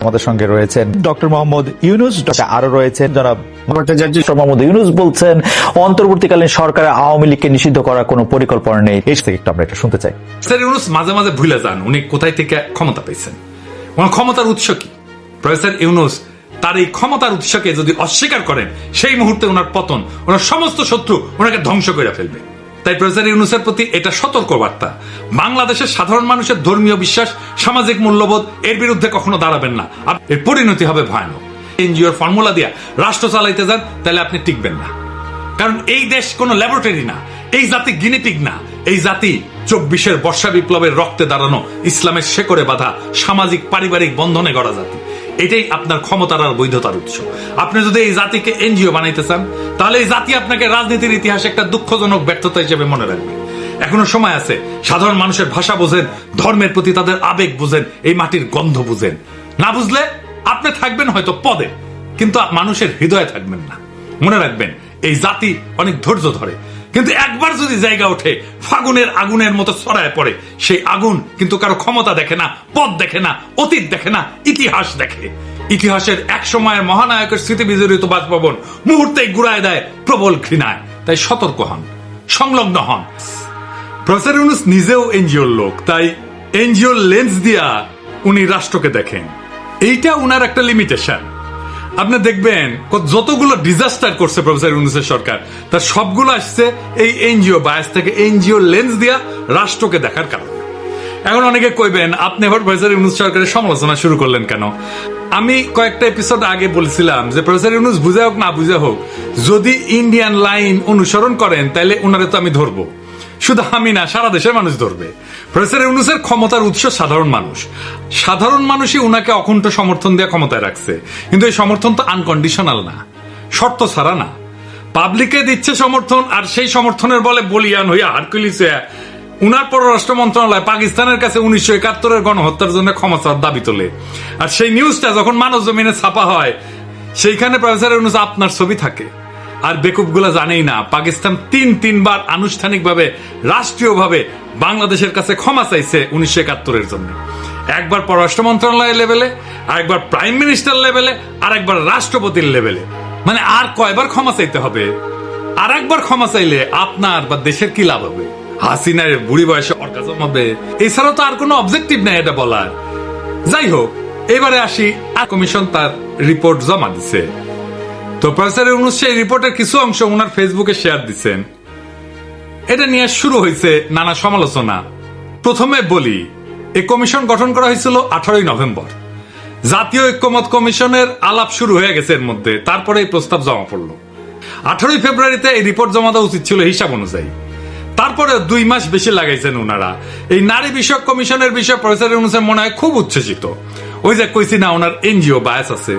আমাদের সঙ্গে রয়েছেন ডক্টর মোহাম্মদ ইউনুস ডক্টর আরও রয়েছেন জনাব ভট্টাচার্য মোহাম্মদ ইউনুস বলছেন অন্তর্বর্তীকালীন সরকারের আওয়ামী লীগকে নিষিদ্ধ করার কোনো পরিকল্পনা নেই। এই থেকে একটু আমরা এটা শুনতে চাই। প্রফেসর ইউনুস মাঝে মাঝে ভুলে যান উনি কোথায় থেকে ক্ষমতা পেয়েছেন। ওনার ক্ষমতার উৎস কি? প্রফেসর ইউনুস তার এই ক্ষমতার উৎসকে যদি অস্বীকার করেন সেই মুহূর্তে ওনার পতন ওনার সমস্ত শত্রু ওনাকে ধ্বংস করে ফেলবে। তাই প্রফেসর ইউনুসের প্রতি এটা সতর্ক বার্তা বাংলাদেশের সাধারণ মানুষের ধর্মীয় বিশ্বাস, সামাজিক মূল্যবোধ, এর বিরুদ্ধে কখনো দাঁড়াবেন না। এর পরিণতি হবে ভয়ানক। এনজিওর ফর্মুলা দিয়া রাষ্ট্র চালাইতে যান, তাহলে আপনি টিকবেন না। কারণ এই দেশ কোনো ল্যাবরেটরি না, এই জাতি গিনিপিগ না। এই জাতি চব্বিশের বর্ষা বিপ্লবের রক্তে দাঁড়ানো ইসলামের শেকড়ে বাঁধা সামাজিক, পারিবারিক বন্ধনে গড়া জাতি। এটাই আপনার ক্ষমতার আর বৈধতার উৎস। আপনি যদি এই জাতিকে এনজিও বানাইতে চান, তাহলে এই জাতি আপনাকে রাজনীতির ইতিহাসে একটা দুঃখজনক ব্যর্থতা হিসেবে মনে রাখবে। এখনও সময় আছে, সাধারণ মানুষের ভাষা বোঝেন, ধর্মের প্রতি তাদের আবেগ বুঝেন, এই মাটির গন্ধ বুঝেন। না বুঝলে আপনি থাকবেন হয়তো পদে, কিন্তু মানুষের হৃদয়ে থাকবেন না। মনে রাখবেন, এই জাতি অনেক ধৈর্য ধরে। কিন্তু একবার যদি জায়গা ওঠে, ফাগুনের আগুনের মতো ছড়ায় পড়ে। সেই আগুন কিন্তু কারও ক্ষমতা দেখে না, পথ দেখে না, অতীত দেখে না, ইতিহাস দেখে। ইতিহাসের এক সময়ের মহানায়কের স্মৃতি বিজড়িত বাসভবন মুহূর্তেই গুড়ায় দেয় প্রবল ঘৃণায়। তাই সতর্ক হন, সংলগ্ন হন। প্রফেসর ইউনুস নিজেও এনজিওর লোক, তাই এনজিওর লেন্স দিয়া উনি রাষ্ট্রকে দেখেন। এইটা উনার একটা লিমিটেশন আপনি দেখবেন যতগুলো ডিজাস্টার করছে প্রফেসর ইউনুসের সরকার, তার সবগুলো আসছে এই এনজিও বায়াস থেকে, এনজিও লেন্স দিয়া রাষ্ট্রকে দেখার কারণে। এখন অনেকে কইবেন, আপনি এবার প্রফেসর ইউনুস সরকারের সমালোচনা শুরু করলেন কেন? আমি কয়েকটা এপিসোড আগে বলছিলাম যে প্রফেসর ইউনুস বুঝে হোক, না বুঝে হোক, যদি ইন্ডিয়ান লাইন অনুসরণ করেন তাহলে ওনারে তো আমি ধরবো। শুধু আমি না, সারা দেশের মানুষ ধরবে। প্রফেসর ইউনুসের ক্ষমতার উৎস সাধারণ মানুষ। সাধারণ মানুষই উনাকে অকুণ্ঠ সমর্থন দিয়ে ক্ষমতায় রাখছে। কিন্তু এই সমর্থন তো আনকন্ডিশনাল না। শর্ত ছাড়া না। পাবলিকে দিচ্ছে সমর্থন, আর সেই সমর্থনের বলে বলিয়ান হইয়া হারকুলিস উনার পররাষ্ট্র মন্ত্রণালয় পাকিস্তানের কাছে উনিশশো একাত্তরের গণহত্যার জন্য ক্ষমা চাওয়ার দাবি তোলে। আর সেই নিউজটা যখন মানব জমিনে ছাপা হয়, সেইখানে প্রফেসর ইউনুস আপনার ছবি থাকে। আর বেকুবগুলা জানেই না। পাকিস্তান তিন তিনবার আনুষ্ঠানিকভাবে, রাষ্ট্রীয়ভাবে বাংলাদেশের কাছে ক্ষমা চাইছে উনিশশো একাত্তরের জন্য। একবার পররাষ্ট্র মন্ত্রণালয়ের লেভেলে, আরেকবার প্রাইম মিনিস্টার লেভেলে আর একবার রাষ্ট্রপতির লেভেলে। মানে আর কয়বার ক্ষমা চাইতে হবে? আর একবার ক্ষমা চাইলে আপনার বা দেশের কি লাভ হবে? হাসিনার বুড়ি বয়সে অর্গাজম হবে। এছাড়াও তো আর কোনো অবজেক্টিভ নেই এটা বলার। যাই হোক, এবারে আসি, আর কমিশন তার রিপোর্ট জমা দিছে। তো প্রফেসর ইউনুস সেই রিপোর্টের কিছু অংশ ওনার ফেসবুকে শেয়ার দিচ্ছেন এটা নিয়ে শুরু হয়েছে নানা সমালোচনা। প্রথমে বলি এই কমিশন গঠন করা হয়েছিল আঠারোই নভেম্বর। জাতীয় ঐক্যমত কমিশনের আলাপ শুরু হয়ে গেছে এর মধ্যে, তারপরে এই প্রস্তাব জমা পড়ল। আঠারোই ফেব্রুয়ারিতে এই রিপোর্ট জমা দেওয়া উচিত ছিল হিসাব অনুযায়ী। তারপরে দুই মাস বেশি লাগাইছেন ওনারা এই নারী বিষয়ক কমিশনের বিষয়ে প্রফেসর ইউনুসের মনে হয় খুব উচ্ছ্বসিত। ওই যে কইছি না, ওনার এনজিও বায়াস আছে,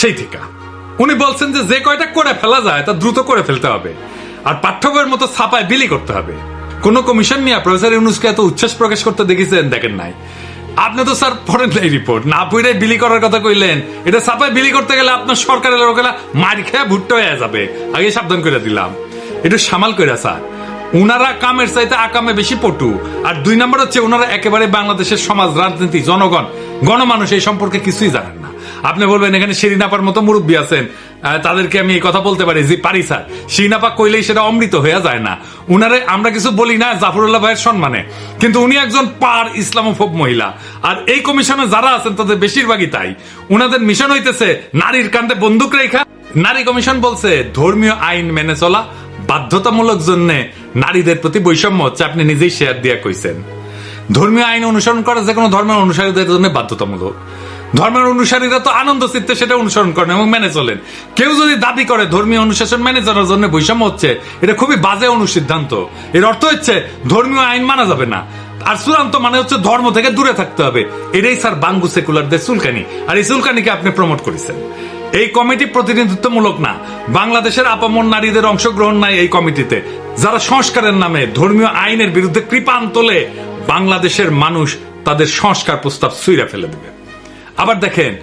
সেই থেকে। উনি বলছেন যে যে কয়টা করে ফেলা যায় তা দ্রুত করে ফেলতে হবে। আর পাঠ্য বইয়ের মতো ছাপায় বিলি করতে হবে। কোন কমিশন নিয়ে প্রফেসর ইউনুসকে এত উচ্ছ্বাস প্রকাশ করতে দেখেছেন? দেখেন নাই। আপনি তো স্যার পড়েন এই রিপোর্ট। না পড়ে বিলি করার কথা কইলেন। এটা ছাপায় বিলি করতে গেলে আপনার সরকারের লোকেরা মার খেয়ে ভুট্টো হয়ে যাবে। আগে সাবধান করে দিলাম। একটু সামাল করে স্যার। উনারা কামের চাইতে আকামে বেশি পটু। আর দুই নম্বর হচ্ছে ওনারা একেবারে বাংলাদেশের সমাজ, রাজনীতি, জনগণ, গণমানুষ এই সম্পর্কে কিছুই জানেন আপনি বলবেন, এখানে শিরিনাপার মতো মুরব্বী আছেন। তাদেরকে আমি এই কথা বলতে পারি। যে পারি, স্যার। শিরিনাপা কইলেই সেটা অমৃত হয়ে যায় না। উনারে আমরা কিছু বলি না, জাফরুল্লাহ ভাইয়ের সম্মানে। কিন্তু উনি একজন পার ইসলামোফোব মহিলা। আর এই কমিশনে যারা আছেন, তাদের বেশিরভাগই তাই। উনাদের মিশন হইতেছে নারীর কান্দে বন্দুক রেখা। নারী কমিশন বলছে, ধর্মীয় আইন মেনে চলা বাধ্যতামূলক জন্য নারীদের প্রতি বৈষম্য হচ্ছে, আপনি নিজেই শেয়ার দিয়া কইছেন। ধর্মীয় আইন অনুসরণ করা যে কোনো ধর্মের অনুসারীদের জন্য বাধ্যতামূলক। ধর্মের অনুসারীরা তো আনন্দ, চিত্তে সেটা অনুসরণ করেন এবং মেনে চলেন। কেউ যদি দাবি করে ধর্মীয় অনুশাসন মেনে চলার জন্য বৈষম্য হচ্ছে, এটা খুবই বাজে অনুসিদ্ধান্ত। এর অর্থ হচ্ছে ধর্মীয় আইন মানা যাবে না। আর চূড়ান্ত মানে হচ্ছে ধর্ম থেকে দূরে থাকতে হবে। এটাই স্যার বাঙ্গু সেকুলারদের চুলকানি। আর এই চুলকানিকে আপনি প্রমোট করেছেন। এই কমিটি প্রতিনিধিত্বমূলক না। বাংলাদেশের আপামর নারীদের অংশগ্রহণ নাই এই কমিটিতে। যারা সংস্কারের নামে ধর্মীয় আইনের বিরুদ্ধে কৃপান তোলে, বাংলাদেশের মানুষ তাদের সংস্কার প্রস্তাব সুইরা ফেলে দেবে। আবার দেখেন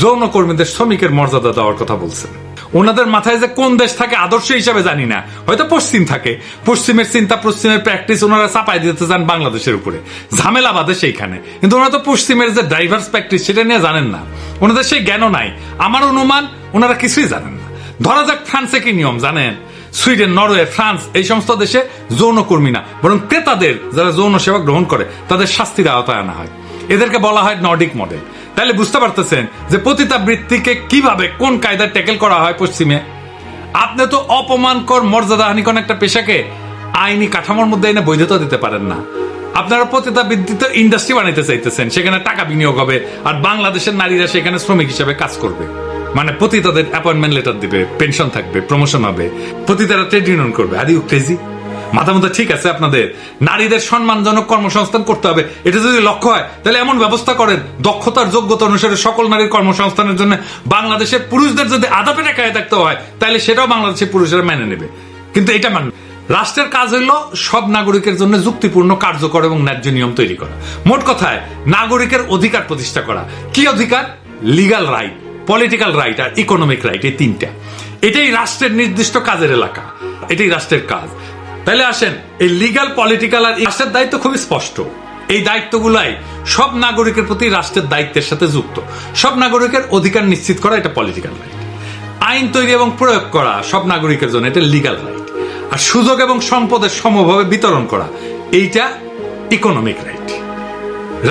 যৌন কর্মীদের শ্রমিকের মর্যাদা দেওয়ার কথা বলছেন। ওনাদের মাথায় যে কোন দেশ থাকে আদর্শ হিসাবে জানি না। হয়তো পশ্চিম থাকে। পশ্চিমের চিন্তা, পশ্চিমের প্র্যাকটিস ওনারা চাপাই দিতে চান বাংলাদেশের উপরে। ঝামেলা বাদে সেইখানে। কিন্তু ওনারা তো পশ্চিমের যে ড্রাইভার্স প্র্যাকটিস সেটা নিয়ে জানেন না। ওনাদের সেই জ্ঞানও নাই। আমার অনুমান, ওনারা কিছুই জানেন না। ধরা যাক ফ্রান্সে কি নিয়ম, জানেন? সুইডেন, নরওয়ে, ফ্রান্স, এই সমস্ত দেশে যৌনকর্মী না। বরং ক্রেতাদের, যারা যৌন সেবা গ্রহণ করে, তাদের শাস্তির আওতায় আনা হয়। এদেরকে বলা হয় নর্ডিক মডেল তাহলে বুঝতে পারতেছেন যে পতিতাবৃত্তিকে কীভাবে কোন কায়দায় ট্যাকেল করা হয় পশ্চিমে? আপনি তো অপমানকর মর্যাদাহানিকর একটা পেশাকে আইনি কাঠামোর মধ্যে এনে বৈধতা দিতে পারেন না। আপনারা পতিতাবৃত্তিতে ইন্ডাস্ট্রি বানাইতে চাইতেছেন, সেখানে টাকা বিনিয়োগ হবে আর বাংলাদেশের নারীরা সেখানে শ্রমিক হিসেবে কাজ করবে। মানে পতিতাদের অ্যাপয়েন্টমেন্ট লেটার দিবে পেনশন থাকবে প্রমোশন হবে, পতিতারা ট্রেড ইউনিয়ন করবে। আর ইউ ক্রেজি মাথা মতো ঠিক আছে আপনাদের। নারীদের সম্মানজনক কর্মসংস্থান করতে হবে। এটা যদি লক্ষ্য হয়, তাহলে এমন ব্যবস্থা করেন, দক্ষতার যোগ্যতা অনুসারে সকল নারীর কর্মসংস্থানের জন্য বাংলাদেশের পুরুষদের যদি আধা পেটা খায় থাকতে হয়, তাহলে সেটাও বাংলাদেশের পুরুষেরা মেনে নেবে। কিন্তু এটা মানবে রাষ্ট্রের কাজ হইল সব নাগরিকের জন্য যুক্তিপূর্ণ, কার্যকর এবং ন্যায্য নিয়ম তৈরি করা। মোট কথায়, নাগরিকের অধিকার প্রতিষ্ঠা করা। কি অধিকার? লিগাল রাইট, পলিটিক্যাল রাইট আর ইকোনমিক রাইট, এই তিনটা। এটাই রাষ্ট্রের নির্দিষ্ট কাজের এলাকা। এটাই রাষ্ট্রের কাজ। তাহলে আসেন, এই লিগাল পলিটিক্যাল আর রাষ্ট্রের দায়িত্ব খুবই স্পষ্ট। এই দায়িত্বগুলাই সব নাগরিকের প্রতি রাষ্ট্রের দায়িত্বের সাথে যুক্ত। সব নাগরিকের অধিকার নিশ্চিত করা এটা পলিটিক্যাল রাইট আইন তৈরি এবং প্রয়োগ করা সব নাগরিকের জন্য এটা লিগাল রাইট আর সুযোগ এবং সম্পদের সমভাবে বিতরণ করা, এইটা ইকোনমিক রাইট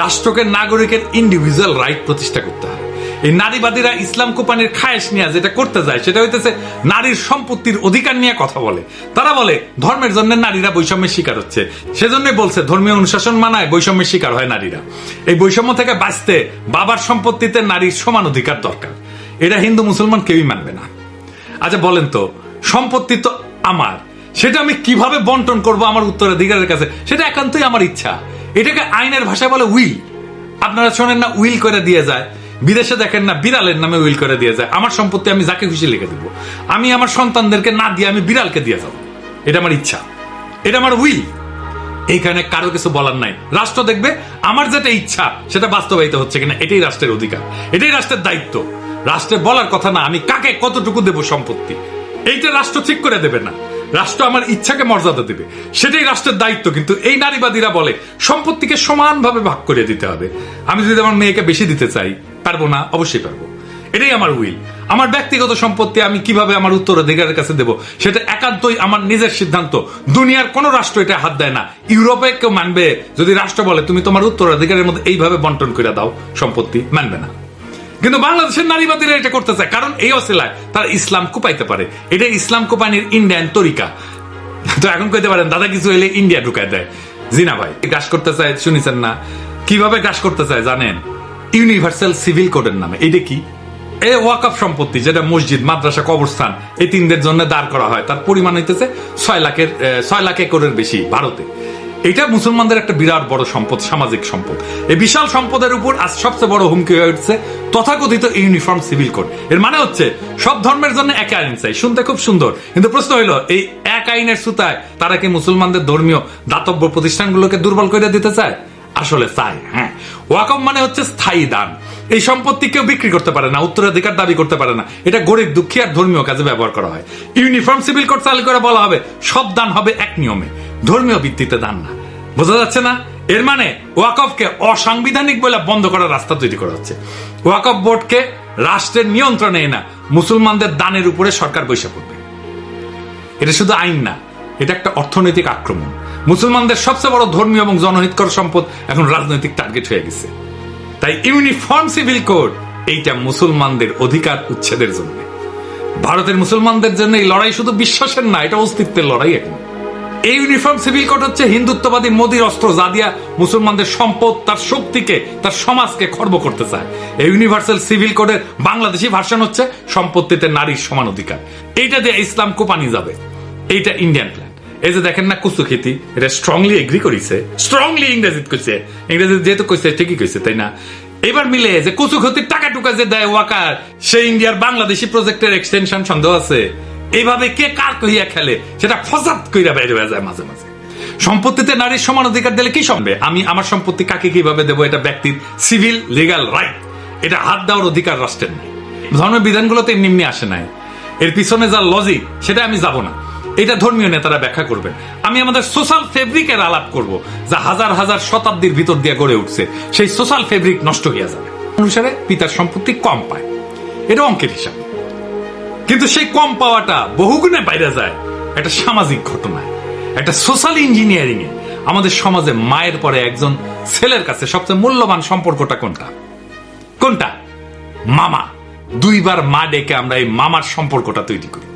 রাষ্ট্রকে নাগরিকের ইন্ডিভিজুয়াল রাইট প্রতিষ্ঠা করতে হয় এই নারীবাদীরা ইসলাম কোপানির খায়েশ নিয়ে যেটা করতে যায়, সেটা হইতেছে নারীর সম্পত্তির অধিকার নিয়ে কথা বলে। তারা বলে, ধর্মের জন্য নারীরা বৈষম্যের শিকার হচ্ছে। সেজন্যই বলছে, ধর্মীয় অনুশাসন মানায় বৈষম্যের শিকার হয় নারীরা। এই বৈষম্য থেকে বাঁচতে বাবার সম্পত্তিতে নারীর সমান অধিকার দরকার। এটা হিন্দু, মুসলমান কেউই মানবে না। আচ্ছা বলেন তো, সম্পত্তি তো আমার। সেটা আমি কীভাবে বন্টন করব আমার উত্তরাধিকারের কাছে? সেটা একান্তই আমার ইচ্ছা। এটাকে আইনের ভাষায় বলে উইল। আপনারা শোনেন না, উইল করে দিয়ে যায়। বিদেশে দেখেন না, বিড়ালের নামে উইল করে দিয়ে যায়। আমার সম্পত্তি আমি যাকে খুশি লিখে দেবো। আমি আমার সন্তানদেরকে না দিয়ে আমি বিড়ালকে দিয়ে যাব। এটা আমার ইচ্ছা। এটা আমার উইল। এইখানে কারও কিছু বলার নাই। রাষ্ট্র দেখবে, আমার যেটা ইচ্ছা, সেটা বাস্তবায়িত হচ্ছে কিনা, এটাই রাষ্ট্রের অধিকার। এটাই রাষ্ট্রের দায়িত্ব। রাষ্ট্রে বলার কথা না, আমি কাকে কতটুকু দেব সম্পত্তি? এইটা রাষ্ট্র ঠিক করে দেবে না। রাষ্ট্র আমার ইচ্ছাকে মর্যাদা দেবে। সেটাই রাষ্ট্রের দায়িত্ব। কিন্তু এই নারীবাদীরা বলে, সম্পত্তিকে সমানভাবে ভাগ করে দিতে হবে। আমি যদি আমার মেয়েকে বেশি দিতে চাই পারব না, অবশ্যই পারব। এটাই আমার উইল আমার ব্যক্তিগত সম্পত্তি আমি কীভাবে আমার উত্তরাধিকারের কাছে দেব, সেটা একান্তই আমার নিজের সিদ্ধান্ত। দুনিয়ার কোন রাষ্ট্র এটা হাত দেয় না। ইউরোপে কেউ মানবে, যদি রাষ্ট্র বলে, তুমি তোমার উত্তরাধিকারের মধ্যে এইভাবে বন্টন করে দাও, সম্পত্তি মানবে না। কিন্তু বাংলাদেশের নারীবাদীরা এটা করতে চায় কারণ এই অসিলায় তারা ইসলাম কুপাইতে পারে। এটা ইসলাম কুপানির ইন্ডিয়ান তরিকা। তো এখন কইতে পারেন, দাদা, কিছু হইলে ইন্ডিয়া ঢুকায় দেয়। জিনা ভাই, গ্রাস করতে চায়, শুনেছেন না? কীভাবে গ্রাস করতে চায়, জানেন? ইউনিভার্সাল সিভিল কোডের নামে। এটা কি? এ ওয়াকফ সম্পত্তি, যেটা মসজিদ, মাদ্রাসা, কবরস্থান, এই তিনদের জন্য দাঁড় করা হয়। তার পরিমাণ হইতেছে ছয় লাখের ছয় লাখ একরের বেশি ভারতে। এটা মুসলমানদের একটা বিরাট বড় সম্পদ, সামাজিক সম্পদ। এই বিশাল সম্পদের উপর আজ সবচেয়ে বড় হুমকি হয়ে উঠছে তথাকথিত ইউনিফর্ম সিভিল কোড। এর মানে হচ্ছে, সব ধর্মের জন্য এক আইন চাই। শুনতে খুব সুন্দর। কিন্তু প্রশ্ন হইল, এই এক আইনের সুতায় তারা কি মুসলমানদের ধর্মীয় দাতব্য প্রতিষ্ঠানগুলোকে দুর্বল করে দিতে চায়? আসলে চায় হ্যাঁ। ওয়াকম মানে হচ্ছে স্থায়ী দান। এই সম্পত্তি কেউ বিক্রি করতে পারে না, উত্তরাধিকার দাবি করতে পারে না। এটা গরিব দুঃখী আর ধর্মীয় কাজে ব্যবহার করা হয়। ইউনিফর্ম সিভিল কোড চালু করে বলা হবে, সব দান হবে এক নিয়মে। ধর্মীয় ভিত্তিতে দান না। বোঝা যাচ্ছে না? এর মানে ওয়াকফকে অসাংবিধানিক বলে বন্ধ করার রাস্তা তৈরি করা হচ্ছে। ওয়াকফ বোর্ডকে রাষ্ট্রের নিয়ন্ত্রণে না মুসলমানদের দানের উপরে সরকার বৈশা পড়বে। এটা শুধু আইন না, এটা একটা অর্থনৈতিক আক্রমণ। মুসলমানদের সবচেয়ে বড় ধর্মীয় এবং জনহিতকর সম্পদ এখন রাজনৈতিক টার্গেট হয়ে গেছে। তাই ইউনিফর্ম সিভিল কোড এইটা মুসলমানদের অধিকার উচ্ছেদের জন্য। ভারতের মুসলমানদের জন্য এই লড়াই শুধু বিশ্বাসের না, এটা অস্তিত্বের লড়াই এখন। এই ইউনিফর্ম সিভিল কোড হচ্ছে হিন্দুত্ববাদী মোদির অস্ত্র যা দিয়া মুসলমানদের সম্পদ, তার শক্তিকে, তার সমাজকে খর্ব করতে চায়। এই ইউনিভার্সাল সিভিল কোডের বাংলাদেশি ভার্সন হচ্ছে সম্পত্তিতে নারীর সমান অধিকার। এইটা দিয়ে ইসলাম কোপানি যাবে। এইটা ইন্ডিয়ান প্ল্যান এই যে দেখেন না কুসু খেতি, এটা স্ট্রংলি এগ্রি করিছে স্ট্রংলি ইংরেজিত কইছে। ইংরেজি যেহেতু কইছে, ঠিকই কইছে, তাই না? এবার মিলে যে কুচু ক্ষতির টাকা টুকা যে দেয় ওয়াকার, সে ইন্ডিয়ার বাংলাদেশি প্রজেক্টের এক্সটেনশন সন্দেহ আছে। এইভাবে কে কার কহিয়া খেলে, সেটা ফসাদ কইরা বাইরে হয়ে যায় মাঝে মাঝে। সম্পত্তিতে নারীর সমান অধিকার দিলে কি সম্ভবে? আমি আমার সম্পত্তি কাকে কীভাবে দেবো? এটা ব্যক্তির সিভিল লিগাল রাইট এটা হাত দেওয়ার অধিকার রাষ্ট্রের নাই। ধর্মের বিধানগুলো তো এমনি এমনি আসে নাই। এর পিছনে যা লজিক সেটা আমি যাব না। এটা ধর্মীয় নেতারা ব্যাখ্যা করবেন। আমি আমাদের সোশ্যাল ফেব্রিকের আলাপ করব, যা হাজার হাজার শতাব্দীর ভিতর দিয়ে গড়ে উঠছে। সেই সোশ্যাল ফেব্রিক নষ্ট হয়ে যাবে। অনুসারে পিতার সম্পত্তি কম পায়। এটা অঙ্কের হিসাব। কিন্তু সেই কম পাওয়াটা বহুগুণে বাইরে যায়। একটা সামাজিক ঘটনায় একটা সোশ্যাল ইঞ্জিনিয়ারিং এ আমাদের সমাজে মায়ের পরে একজন ছেলের কাছে সবচেয়ে মূল্যবান সম্পর্কটা কোনটা? কোনটা? মামা। দুইবার মা ডেকে আমরা এই মামার সম্পর্কটা তৈরি করি।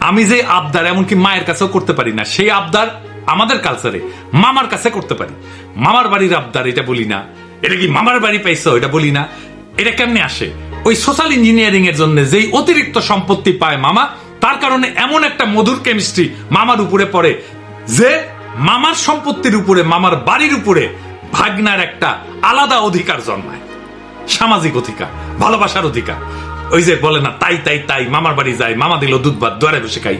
আমি যে আবদার এমনকি মায়ের কাছেও করতে পারি না, সেই আবদার আমাদের কালচারে মামার কাছে করতে পারি। মামার বাড়ির আবদার, এটা বলি না। এটা কি মামার বাড়ি পাইছো, এটা বলি না। এটা কেমনে আসে? ওই সোশ্যাল ইঞ্জিনিয়ারিং এর জন্য যেই অতিরিক্ত সম্পত্তি পায় মামা, তার কারণে এমন একটা মধুর কেমিস্ট্রি মামার উপরে পড়ে, যে মামার সম্পত্তির উপরে, মামার বাড়ির উপরে ভাগনার একটা আলাদা অধিকার জন্মায়। সামাজিক অধিকার, ভালোবাসার অধিকার। ওই যে বলে না, তাই তাই তাই, মামার বাড়ি যায় মামা দিল দুধ ভাত, দুয়ারে বসে খাই।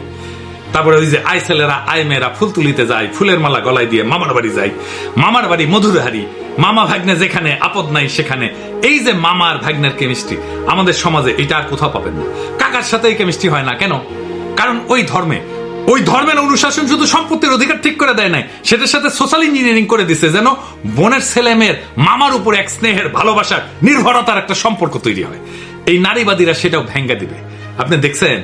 তারপরে ওই যে আই ছেলেরা আই মেয়েরা, ফুল তুলিতে যায় ফুলের মালা গলায় দিয়ে মামার বাড়ি যায় মামার বাড়ি মধুরহারি, মামা ভাগ্নে যেখানে, আপদ নাই সেখানে। এই যে মামার ভাগ্নের কেমিস্ট্রি আমাদের সমাজে এটা আর কোথাও পাবেন না। কাকার সাথে এই কেমিস্ট্রি হয় না, কেন? কারণ ওই ধর্মে, ওই ধর্মের অনুশাসন শুধু সম্পত্তির অধিকার ঠিক করে দেয় নাই, সেটার সাথে সোশ্যাল ইঞ্জিনিয়ারিং করে দিছে যেন বোনের ছেলে মেয়ের মামার উপর এক স্নেহের ভালোবাসার নির্ভরতার একটা সম্পর্ক তৈরি হয়। এই নারীবাদীরা সেটাও ভেঙ্গা দিবে। আপনি দেখছেন?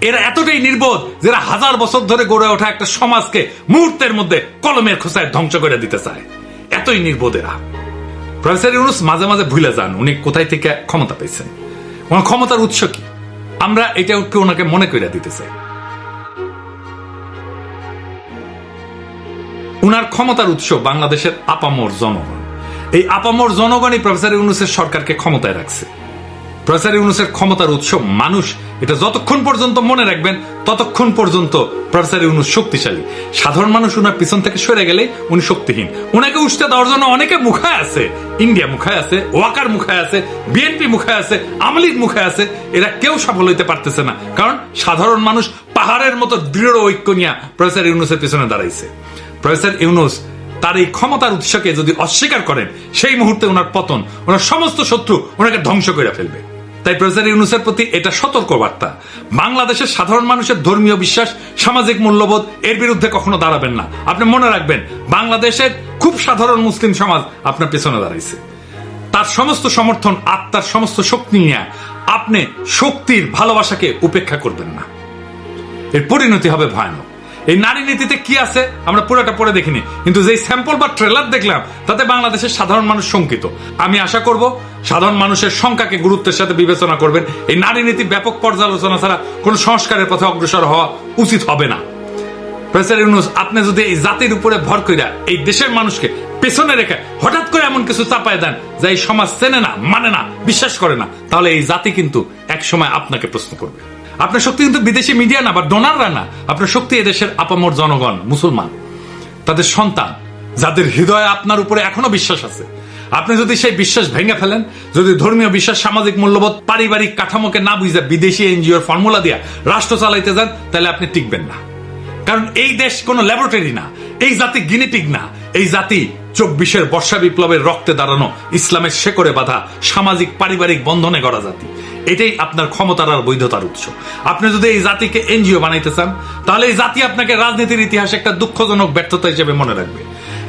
এরা এতটাই নির্বোধ যারা হাজার বছর ধরে গড়ে ওঠা একটা সমাজকে মুহূর্তের মধ্যে কলমের খোসায় ধ্বংস করে দিতে চায়। এতই নির্বোধ এরা। প্রফেসর ইউনুস মাঝে মাঝে ভুলে যান, উনি কোথায় থেকে ক্ষমতা পেয়েছেন। ওনার ক্ষমতার উৎস কি? আমরা এটা ওনাকে মনে করে দিতে চাই? উনার ক্ষমতার উৎস বাংলাদেশের আপামর জনগণ। এই আপামর জনগণই প্রফেসর ইউনুসের সরকারকে ক্ষমতায় রাখছে। প্রফেসর ইউনুসের ক্ষমতার উৎস মানুষ, এটা যতক্ষণ পর্যন্ত মনে রাখবেন, ততক্ষণ পর্যন্ত প্রফেসর ইউনুস শক্তিশালী। সাধারণ মানুষ উনার পিছন থেকে সরে গেলে উনি শক্তিহীন। উনাকে উঠতে দেওয়ার জন্য অনেকে মুখায় আছে। ইন্ডিয়া মুখায় আছে, ওয়াকার মুখায় আছে বিএনপি মুখায় আছে আমলিগ মুখায় আছে, এরা কেউ সফল হইতে পারতেছে না। কারণ সাধারণ মানুষ পাহাড়ের মতো দৃঢ় ঐক্য নিয়ে প্রফেসর ইউনুসের পিছনে দাঁড়াইছে। প্রফেসর ইউনুস তার এই ক্ষমতার উৎসকে যদি অস্বীকার করেন, সেই মুহূর্তে ওনার পতন ওনার সমস্ত শত্রু ওনাকে ধ্বংস করে ফেলবে। তাই প্রফেসর ইউনুসের প্রতি এটা সতর্ক বার্তা বাংলাদেশের সাধারণ মানুষের ধর্মীয় বিশ্বাস, সামাজিক মূল্যবোধ, এর বিরুদ্ধে কখনো দাঁড়াবেন না। আপনি মনে রাখবেন, বাংলাদেশের খুব সাধারণ মুসলিম সমাজ আপনার পেছনে দাঁড়াইছে। তার সমস্ত সমর্থন, আত্মার সমস্ত শক্তি নিয়ে আপনি শক্তির ভালোবাসাকে উপেক্ষা করবেন না। এর পরিণতি হবে ভয়ানক। এই নারী নীতিতে কি আছে, আমরা পুরোটা পড়ে দেখিনি। কিন্তু যেই স্যাম্পল বা ট্রেলার দেখলাম, তাতে বাংলাদেশের সাধারণ মানুষ শঙ্কিত। আমি আশা করব সাধারণ মানুষের সংখ্যাকে গুরুত্বের সাথে বিবেচনা করবেন। এই নারী নীতি ব্যাপক পর্যালোচনা ছাড়া কোনো সংস্কারের পথে অগ্রসর হওয়া উচিত হবে না। আপনি যদি এই জাতির উপরে ভর কইরা এই দেশের মানুষকে পেছনে রেখে হঠাৎ করে এমন কিছু চাপায় দেন যা এই সমাজ চেনে না মানে না, বিশ্বাস করে না, তাহলে এই জাতি কিন্তু এক সময় আপনাকে প্রশ্ন করবে। আপনার শক্তি কিন্তু বিদেশি মিডিয়া না, বা ডোনাররা না, আপনার শক্তি এদেশের আপামর জনগণ, মুসলমান। তাদের সন্তান, যাদের হৃদয়ে আপনার উপরে এখনও বিশ্বাস আছে আপনি যদি সেই বিশ্বাস ভেঙে ফেলেন, যদি ধর্মীয় বিশ্বাস, সামাজিক মূল্যবোধ, পারিবারিক কাঠামোকে না বুঝে বিদেশি এনজিওর ফর্মুলা দিয়া রাষ্ট্র চালাইতে যান, তাহলে আপনি টিকবেন না। কারণ এই দেশ কোনো ল্যাবরেটরি না, এই জাতি গিনিপিগ না, এই জাতি চব্বিশের বর্ষা বিপ্লবের রক্তে দাঁড়ানো ইসলামের শেকড়ে বাঁধা সামাজিক, পারিবারিক বন্ধনে গড়া জাতি। এটাই আপনার ক্ষমতার আর বৈধতার উৎস। আপনি যদি এই জাতিকে এনজিও বানাইতে চান, তাহলে এই জাতি আপনাকে রাজনীতির ইতিহাসে একটা দুঃখজনক ব্যর্থতা হিসেবে মনে রাখবে।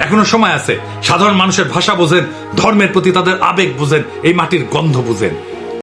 এখনও সময় আছে। সাধারণ মানুষের ভাষা বোঝেন, ধর্মের প্রতি তাদের আবেগ বুঝেন, এই মাটির গন্ধ বুঝেন।